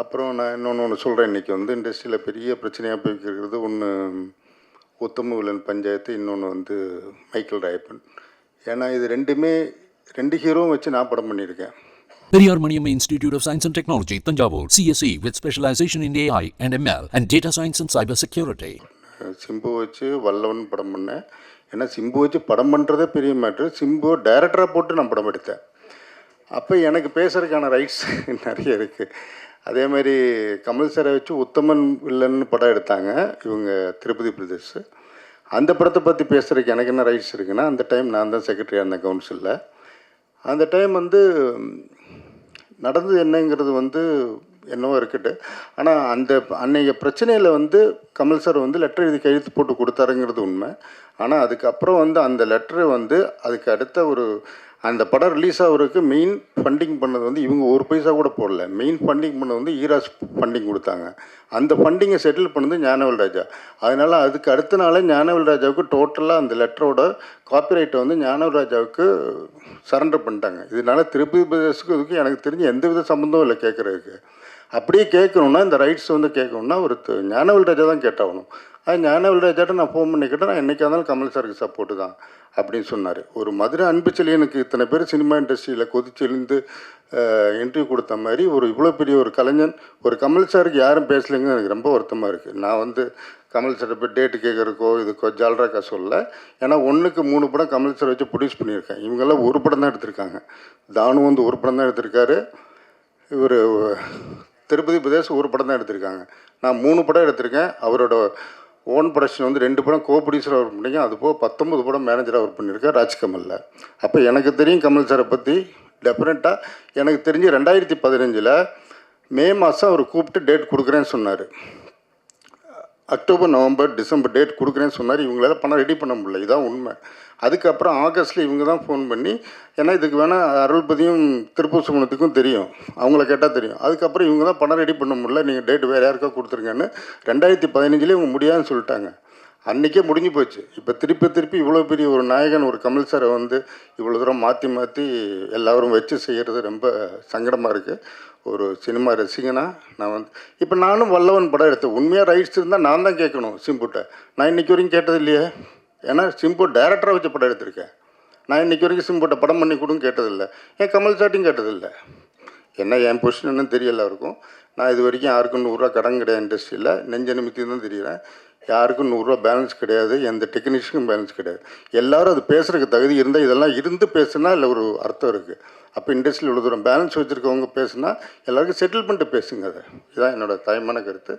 அப்புறம் நான் இன்னொன்று ஒன்று சொல்கிறேன் இன்றைக்கி வந்து இண்டஸ்ட்ரியில் பெரிய பிரச்சனையாக போய்க்கிறது ஒன்று உத்தம வில்லன் பஞ்சாயத்து இன்னொன்று வந்து மைக்கேல் ராயப்பன். ஏன்னா இது ரெண்டுமே ரெண்டு ஹீரோவும் வச்சு நான் படம் பண்ணியிருக்கேன். Periyar Maniamma Institute of Science and Technology, Tanjavur, CSE with specialization in AI and ML and data science and cyber security. Simbu வச்சு வல்லவன் படம் பண்ணேன். ஏன்னா சிம்பு வச்சு படம் பண்ணுறதே பெரிய மேட்ரு சிம்பு டைரக்டராக போட்டு நான் படம் எடுத்தேன். அப்போ எனக்கு பேசுறதுக்கான ரைட்ஸ் நிறைய இருக்குது அதே மாதிரி கமல் சாரை வச்சு உத்தமன் வில்லன்னு படம் எடுத்தாங்க இவங்க திருப்பதி பிரதேஷ் அந்த படத்தை பற்றி பேசுகிறதுக்கு எனக்கு என்ன ரைட்ஸ் இருக்குன்னா அந்த டைம் நான் தான் செக்ரட்டரியாக இருந்தேன் கவுன்சிலில் அந்த டைம் வந்து நடந்தது என்னங்கிறது வந்து என்னவோ இருக்கட்டு. ஆனால் அந்த அன்னைய பிரச்சனையில் வந்து கமல் சார் வந்து லெட்டர் எழுதி கையெழுத்து போட்டு கொடுத்தாருங்கிறது உண்மை. ஆனால் அதுக்கப்புறம் வந்து அந்த லெட்டரை வந்து அதுக்கு அடுத்த ஒரு அந்த படம் ரிலீஸ் ஆகிறதுக்கு மெயின் ஃபண்டிங் பண்ணது வந்து இவங்க ஒரு பைசா கூட போடல. மெயின் ஃபண்டிங் பண்ணது வந்து ஈராஸ் ஃபண்டிங் கொடுத்தாங்க. அந்த ஃபண்டிங்கை செட்டில் பண்ணது ஞானவேல் ராஜா. அதனால் அதுக்கு அடுத்த நாளே ஞானவேல் ராஜாவுக்கு டோட்டலாக அந்த லெட்டரோட காப்பிரைட்டை வந்து ஞானவேல் ராஜாவுக்கு சரண்டர் பண்ணிட்டாங்க. இதனால திருப்பதி பிரதேசத்துக்கு இதுக்கு எனக்கு தெரிஞ்சு எந்த வித சம்மந்தமும் இல்லை கேட்குறதுக்கு அப்படியே கேட்கணுன்னா இந்த ரைட்ஸ் வந்து கேட்கணுன்னா ஒரு ஞானவல் ஞானவேல் ராஜா தான் கேட்டாகணும். அது ஞானவேல் நான் ஃபோன் பண்ணிக்கிட்டேன் நான் என்றைக்காக இருந்தாலும் கமல் சாருக்கு சப்போர்ட்டு தான் அப்படின்னு சொன்னார். ஒரு மதுரை அன்பு எனக்கு இத்தனை பேர் சினிமா இண்டஸ்ட்ரியில் கொதிச்செழுந்து இன்டர்வியூ கொடுத்த மாதிரி ஒரு இவ்வளோ பெரிய ஒரு கலைஞன் ஒரு கமல் சாருக்கு யாரும் பேசலைங்க எனக்கு ரொம்ப வருத்தமாக இருக்குது நான் வந்து கமல் சார் போய் டேட்டு கேட்குறக்கோ இதுக்கோ ஜால்ராக்கா சொல்ல ஏன்னா ஒன்றுக்கு மூணு படம் கமல் சார் வச்சு ப்ரொடியூஸ் பண்ணியிருக்கேன். இவங்கெல்லாம் ஒரு படம் தான் எடுத்திருக்காங்க. தானு வந்து ஒரு படம் தான் எடுத்திருக்காரு. இவர் திருப்பதி பிரதேசம் ஒரு படம் தான் எடுத்திருக்காங்க. நான் மூணு படம் எடுத்திருக்கேன். அவரோட ஓன் ப்ரொடக்ஷன் வந்து ரெண்டு படம் கோ ப்ரொடியூசராக ஒர்க் பண்ணிங்க அது போக பத்தொம்பது படம் மேனேஜராக ஒர்க் பண்ணியிருக்கேன் ராஜ்கமலில் அப்போ எனக்கு தெரியும் கமல் சாரை பற்றி டெஃபினட்டாக எனக்கு தெரிஞ்சு ரெண்டாயிரத்தி பதினஞ்சில் மே மாதம் அவர் கூப்பிட்டு டேட் கொடுக்குறேன்னு சொன்னார். அக்டோபர் நவம்பர் டிசம்பர் டேட் கொடுக்குறேன்னு சொன்னார். இவங்களால பணம் ரெடி பண்ண முடியல. இதான் உண்மை. அதுக்கப்புறம் ஆகஸ்ட்டில் இவங்க தான் ஃபோன் பண்ணி ஏன்னா இதுக்கு வேணால் அருள்பதியும் திருப்பூர் சுமணத்துக்கும் தெரியும். அவங்கள கேட்டால் தெரியும். அதுக்கப்புறம் இவங்க தான் பணம் ரெடி பண்ண முடியல. நீங்கள் டேட் வேறு யாருக்கா கொடுத்துருங்கன்னு ரெண்டாயிரத்தி பதினஞ்சுலேயே இவங்க முடியாதுன்னு சொல்லிட்டாங்க. அன்றைக்கே முடிஞ்சு போச்சு. இப்போ திருப்பி திருப்பி இவ்வளோ பெரிய ஒரு நாயகன் ஒரு கமல் சாரை வந்து இவ்வளோ தூரம் மாற்றி மாற்றி எல்லோரும் வச்சு செய்கிறது ரொம்ப சங்கடமாக இருக்குது ஒரு சினிமா ரசிகனா நான் வந்து இப்போ நானும் வல்லவன் படம் எடுத்தேன். உண்மையாக ரைட்ஸ் இருந்தால் நான் தான் கேட்கணும் சிம்புட்ட. நான் இன்றைக்கி வரைக்கும் கேட்டது இல்லையே. ஏன்னா சிம்பு டைரக்டராக வச்சு படம் எடுத்திருக்கேன். நான் இன்னைக்கு வரைக்கும் சிம்புட்ட படம் பண்ணி கொடுன்னு கேட்டதில்லை ஏன் கமல் சாட்டியும் கேட்டதில்லை என்ன என் பொசிஷன் என்னன்னு தெரியல இருக்கும் நான் இது வரைக்கும் யாருக்கும் நூறுரூவா கடன் கிடையாது இண்டஸ்ட்ரியில் நெஞ்ச நிமித்தி தான் தெரியிறேன். யாருக்கும் நூறுரூவா பேலன்ஸ் கிடையாது எந்த டெக்னீஷியனுக்கும் பேலன்ஸ் கிடையாது. எல்லாரும் அது பேசுறதுக்கு தகுதி இருந்தால் இதெல்லாம் இருந்து பேசுனா இல்லை ஒரு அர்த்தம் இருக்குது அப்போ இண்டஸ்ட்ரியில் இவ்வளோ தூரம் பேலன்ஸ் வச்சுருக்கவங்க பேசுனா எல்லாருக்கும் செட்டில் பண்ணிட்டு பேசுங்க அதை. இதுதான் என்னோட தாய்மான கருத்து.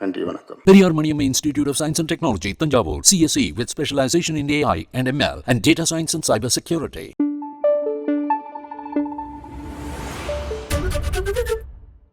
நன்றி வணக்கம். Periyar Maniam institute of science and technology Thanjavur. CSC with specialisation in AI and ML and data science and cyber security